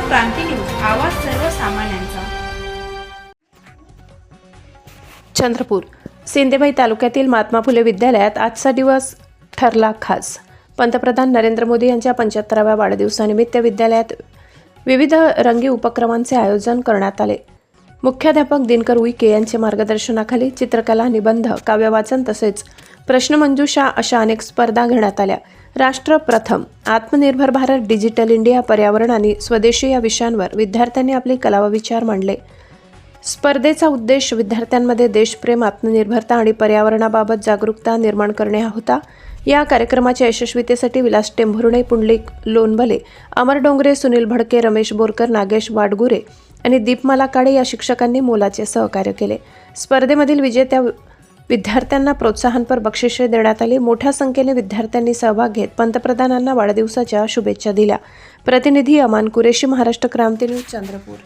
क्रांती news आवाज सर्वसामान्यांचा. चंद्रपूर सिंदेबाई तालुक्यातील महात्मा फुले विद्यालयात आजचा दिवस ठरला खास. पंतप्रधान नरेंद्र मोदी यांच्या पंच्याहत्तराव्या वाढदिवसानिमित्त विद्यालयात विविध रंगी उपक्रमांचे आयोजन करण्यात आले. मुख्याध्यापक दिनकर उईके यांच्या मार्गदर्शनाखाली चित्रकला निबंध काव्यवाचन तसेच प्रश्नमंजुषा अशा अनेक स्पर्धा घेण्यात आल्या. राष्ट्र प्रथम. आत्मनिर्भर भारत डिजिटल इंडिया पर्यावरण आणि स्वदेशी या विषयांवर विद्यार्थ्यांनी आपली कला व विचार मांडले. स्पर्धेचा उद्देश विद्यार्थ्यांमध्ये देशप्रेम आत्मनिर्भरता आणि पर्यावरणाबाबत जागरूकता निर्माण करणे हा होता. या कार्यक्रमाच्या यशस्वीतेसाठी विलास टेंभुर्णे पुंडलिक लोणबले अमर डोंगरे सुनील भडके रमेश बोरकर नागेश वाडगुरे आणि दीपमाला काळे या शिक्षकांनी मोलाचे सहकार्य केले. स्पर्धेमधील विजेत्या विद्यार्थ्यांना प्रोत्साहनपर बक्षिसे देण्यात आली. मोठ्या संख्येने विद्यार्थ्यांनी सहभाग घेत पंतप्रधानांना वाढदिवसाच्या शुभेच्छा दिल्या. प्रतिनिधी अमान कुरेशी महाराष्ट्र क्रांती न्यूज चंद्रपूर.